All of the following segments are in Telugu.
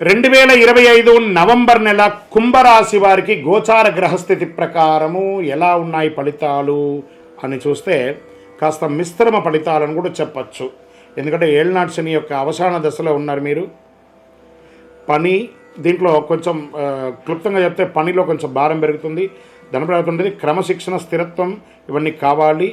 రెండు వేల ఇరవై ఐదు నవంబర్ నెల కుంభరాశి వారికి గోచార గ్రహస్థితి ప్రకారము ఎలా ఉన్నాయి ఫలితాలు అని చూస్తే కాస్త మిశ్రమ ఫలితాలను కూడా చెప్పచ్చు. ఎందుకంటే ఏళ్ళనాటి శని యొక్క అవసాన దశలో ఉన్నారు మీరు. పని దీంట్లో కొంచెం క్లుప్తంగా చెప్తే పనిలో కొంచెం భారం పెరుగుతుంది. ధనప్రాప్తి ఉంటుంది క్రమశిక్షణ స్థిరత్వం ఇవన్నీ కావాలి.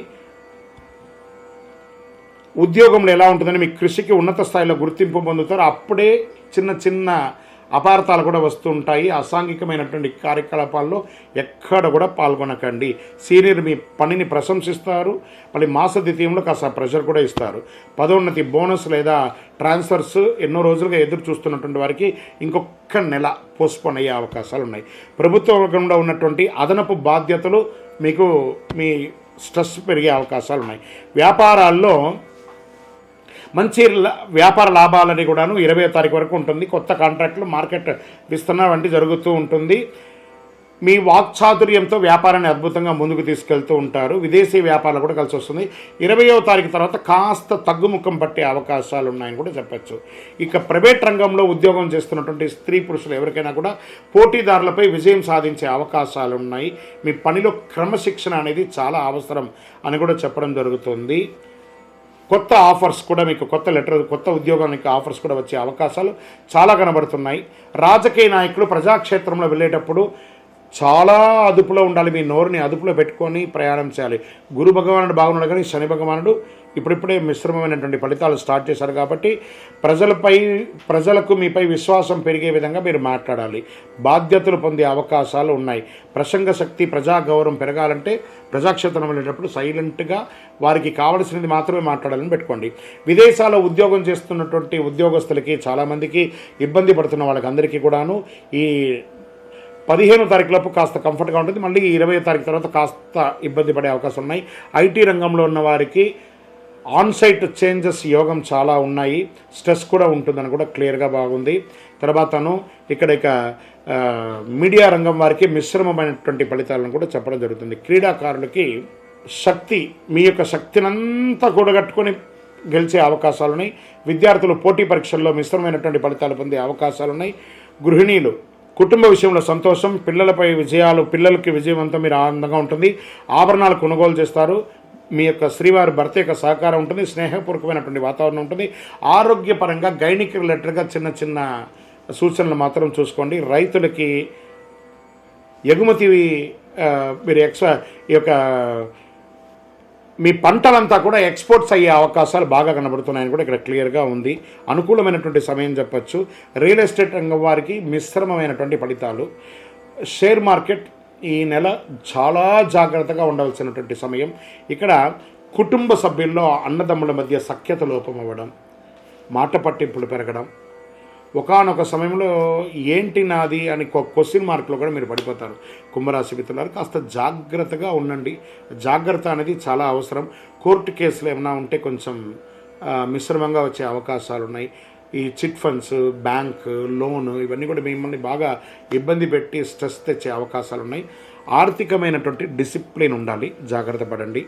ఉద్యోగంలో ఎలా ఉంటుందని మీ కృషికి ఉన్నత స్థాయిలో గుర్తింపు పొందుతారు. అప్పుడే చిన్న చిన్న అపార్థాలు కూడా వస్తూ ఉంటాయి. అసాంఘికమైనటువంటి కార్యకలాపాల్లో ఎక్కడ కూడా పాల్గొనకండి. సీనియర్ మీ పనిని ప్రశంసిస్తారు. మళ్ళీ మాస ద్వితీయంలో కాస్త ప్రెషర్ కూడా ఇస్తారు. పదోన్నతి బోనస్ లేదా ట్రాన్స్ఫర్స్ ఎన్నో రోజులుగా ఎదురు చూస్తున్నటువంటి వారికి ఇంకొక నెల పోస్ట్పోన్ అయ్యే అవకాశాలు ఉన్నాయి. ప్రభుత్వ వర్గంలో ఉన్నటువంటి అదనపు బాధ్యతలు మీకు మీ స్ట్రెస్ పెరిగే అవకాశాలు ఉన్నాయి. వ్యాపారాల్లో మంచి వ్యాపార లాభాలని కూడాను ఇరవై తారీఖు వరకు ఉంటుంది. కొత్త కాంట్రాక్టులు మార్కెట్ విస్తరణ వంటి జరుగుతూ ఉంటుంది. మీ వాక్చాతుర్యంతో వ్యాపారాన్ని అద్భుతంగా ముందుకు తీసుకెళ్తూ ఉంటారు. విదేశీ వ్యాపారాలు కూడా కలిసి వస్తుంది. ఇరవయో తారీఖు తర్వాత కాస్త తగ్గుముఖం పట్టే అవకాశాలు ఉన్నాయని కూడా చెప్పచ్చు. ఇక ప్రైవేట్ రంగంలో ఉద్యోగం చేస్తున్నటువంటి స్త్రీ పురుషులు ఎవరికైనా కూడా పోటీదారులపై విజయం సాధించే అవకాశాలు ఉన్నాయి. మీ పనిలో క్రమశిక్షణ అనేది చాలా అవసరం అని కూడా చెప్పడం జరుగుతుంది. కొత్త ఆఫర్స్ కూడా మీకు కొత్త లెటర్ కొత్త ఉద్యోగానికి ఆఫర్స్ కూడా వచ్చే అవకాశాలు చాలా కనబడుతున్నాయి. రాజకీయ నాయకులు ప్రజాక్షేత్రంలో వెళ్ళేటప్పుడు చాలా అదుపులో ఉండాలి మీ నోరుని అదుపులో పెట్టుకొని ప్రయాణం చేయాలి. గురు భగవానుడు బాగున్నాడు కానీ శని భగవానుడు ఇప్పుడిప్పుడే మిశ్రమమైనటువంటి ఫలితాలు స్టార్ట్ చేశారు కాబట్టి ప్రజలపై ప్రజలకు మీపై విశ్వాసం పెరిగే విధంగా మీరు మాట్లాడాలి. బాధ్యతలు పొందే అవకాశాలు ఉన్నాయి. ప్రసంగ శక్తి ప్రజా గౌరవం పెరగాలంటే ప్రజాక్షేత్రం వెళ్ళేటప్పుడు సైలెంట్గా వారికి కావలసినది మాత్రమే మాట్లాడాలని పెట్టుకోండి. విదేశాల్లో ఉద్యోగం చేస్తున్నటువంటి ఉద్యోగస్తులకి చాలామందికి ఇబ్బంది పడుతున్న వాళ్ళకి అందరికీ కూడాను ఈ పదిహేనో తారీఖులోపు కాస్త కంఫర్ట్గా ఉంటుంది. మళ్ళీ ఇరవై తారీఖు తర్వాత కాస్త ఇబ్బంది పడే అవకాశం ఉన్నాయి. ఐటీ రంగంలో ఉన్న వారికి ఆన్సైట్ చేంజెస్ యోగం చాలా ఉన్నాయి. స్ట్రెస్ కూడా ఉంటుందని కూడా క్లియర్గా బాగుంది. తర్వాతను ఇక్కడ ఇక మీడియా రంగం వారికి మిశ్రమమైనటువంటి ఫలితాలను కూడా చెప్పడం జరుగుతుంది. క్రీడాకారులకి శక్తి మీ యొక్క శక్తినంతా కూడగట్టుకొని గెలిచే అవకాశాలు ఉన్నాయి. విద్యార్థులు పోటీ పరీక్షల్లో మిశ్రమైనటువంటి ఫలితాలు పొందే అవకాశాలు ఉన్నాయి. గృహిణీలు కుటుంబ విషయంలో సంతోషం పిల్లలపై విజయాలు పిల్లలకి విజయవంతం మీరు ఆనందంగా ఉంటుంది. ఆభరణాలు కొనుగోలు చేస్తారు. మీ యొక్క శ్రీవారి భర్త యొక్క సహకారం ఉంటుంది. స్నేహపూర్వకమైనటువంటి వాతావరణం ఉంటుంది. ఆరోగ్యపరంగా గైనిక్ రిలేటెడ్గా చిన్న చిన్న సూచనలు మాత్రం చూసుకోండి. రైతులకి ఎగుమతి మీరు ఎక్స్ ఈ యొక్క మీ పంటలంతా కూడా ఎక్స్పోర్ట్స్ అయ్యే అవకాశాలు బాగా కనబడుతున్నాయని కూడా ఇక్కడ క్లియర్గా ఉంది. అనుకూలమైనటువంటి సమయం చెప్పచ్చు. రియల్ ఎస్టేట్ రంగం వారికి మిశ్రమమైనటువంటి ఫలితాలు. షేర్ మార్కెట్ ఈ నెల చాలా జాగ్రత్తగా ఉండవలసినటువంటి సమయం. ఇక్కడ కుటుంబ సభ్యుల్లో అన్నదమ్ముల మధ్య సఖ్యత లోపం అవ్వడం మాట పట్టింపులు పెరగడం ఒకానొక సమయంలో ఏంటి నాది అని క్వశ్చన్ మార్కులో కూడా మీరు పడిపోతారు. కుంభరాశి మిత్రులారు కాస్త జాగ్రత్తగా ఉండండి. జాగ్రత్త అనేది చాలా అవసరం. కోర్టు కేసులు ఏమైనా ఉంటే కొంచెం మిశ్రమంగా వచ్చే అవకాశాలు ఉన్నాయి. ఈ చిట్ ఫండ్స్ బ్యాంక్ లోన్ ఇవన్నీ కూడా మిమ్మల్ని బాగా ఇబ్బంది పెట్టి స్ట్రెస్ తెచ్చే అవకాశాలు ఉన్నాయి. ఆర్థికమైనటువంటి డిసిప్లిన్ ఉండాలి. జాగ్రత్త పడండి.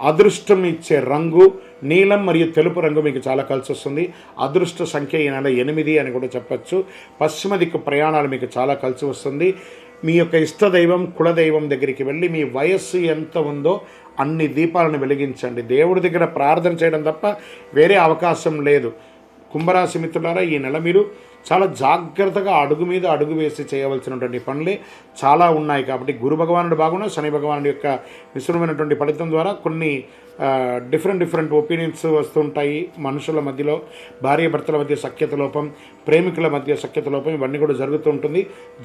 అదృష్టం ఇచ్చే రంగు నీలం మరియు తెలుపు రంగు మీకు చాలా కలిసి వస్తుంది. అదృష్ట సంఖ్య ఈ నెల ఎనిమిది అని కూడా చెప్పచ్చు. పశ్చిమ దిక్కు ప్రయాణాలు మీకు చాలా కలిసి వస్తుంది. మీ యొక్క ఇష్టదైవం కులదైవం దగ్గరికి వెళ్ళి మీ వయస్సు ఎంత ఉందో అన్ని దీపాలను వెలిగించండి. దేవుడి దగ్గర ప్రార్థన చేయడం తప్ప వేరే అవకాశం లేదు. కుంభరాశి మిత్రులారా ఈ నెల మీరు చాలా జాగ్రత్తగా అడుగు మీద అడుగు వేసి చేయవలసినటువంటి పనులే చాలా ఉన్నాయి కాబట్టి గురు భగవానుడు బాగున్నా శని భగవానుడి యొక్క మిశ్రమైనటువంటి ఫలితం ద్వారా కొన్ని డిఫరెంట్ డిఫరెంట్ ఒపీనియన్స్ వస్తుంటాయి. మనుషుల మధ్యలో భార్య భర్తల మధ్య సఖ్యత లోపం ప్రేమికుల మధ్య సఖ్యత లోపం ఇవన్నీ కూడా జరుగుతూ ఉంటుంది.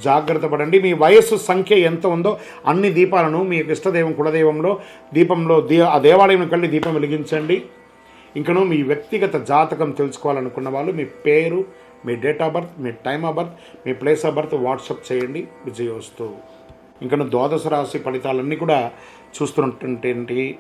జాగ్రత్త పడండి. మీ వయస్సు సంఖ్య ఎంత ఉందో అన్ని దీపాలను మీ ఇష్టదైవం కులదైవంలో దీపంలో దీ ఆ దేవాలయంకి వెళ్ళి దీపం వెలిగించండి. ఇంకను మీ వ్యక్తిగత జాతకం తెలుసుకోవాలనుకున్న వాళ్ళు మీ పేరు మీ డేట్ ఆఫ్ బర్త్ మీ టైమ్ ఆఫ్ బర్త్ మీ ప్లేస్ ఆఫ్ బర్త్ వాట్సాప్ చేయండి విజయోస్తు. ఇంకను ద్వాదశ రాశి ఫలితాలన్నీ కూడా చూస్తున్నటువంటి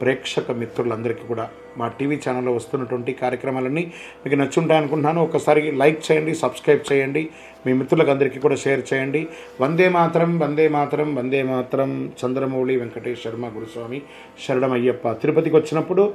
ప్రేక్షక మిత్రులందరికీ కూడా మా టీవీ ఛానల్లో వస్తున్నటువంటి కార్యక్రమాలన్నీ మీకు నచ్చుంటాయి అనుకుంటున్నాను. ఒకసారి లైక్ చేయండి సబ్స్క్రైబ్ చేయండి మీ మిత్రులకు అందరికీ కూడా షేర్ చేయండి. వందే మాత్రం వందే మాత్రం వందే మాత్రం చంద్రమౌళి వెంకటేష్ శర్మ గురుస్వామి శరణం అయ్యప్ప తిరుపతికి వచ్చినప్పుడు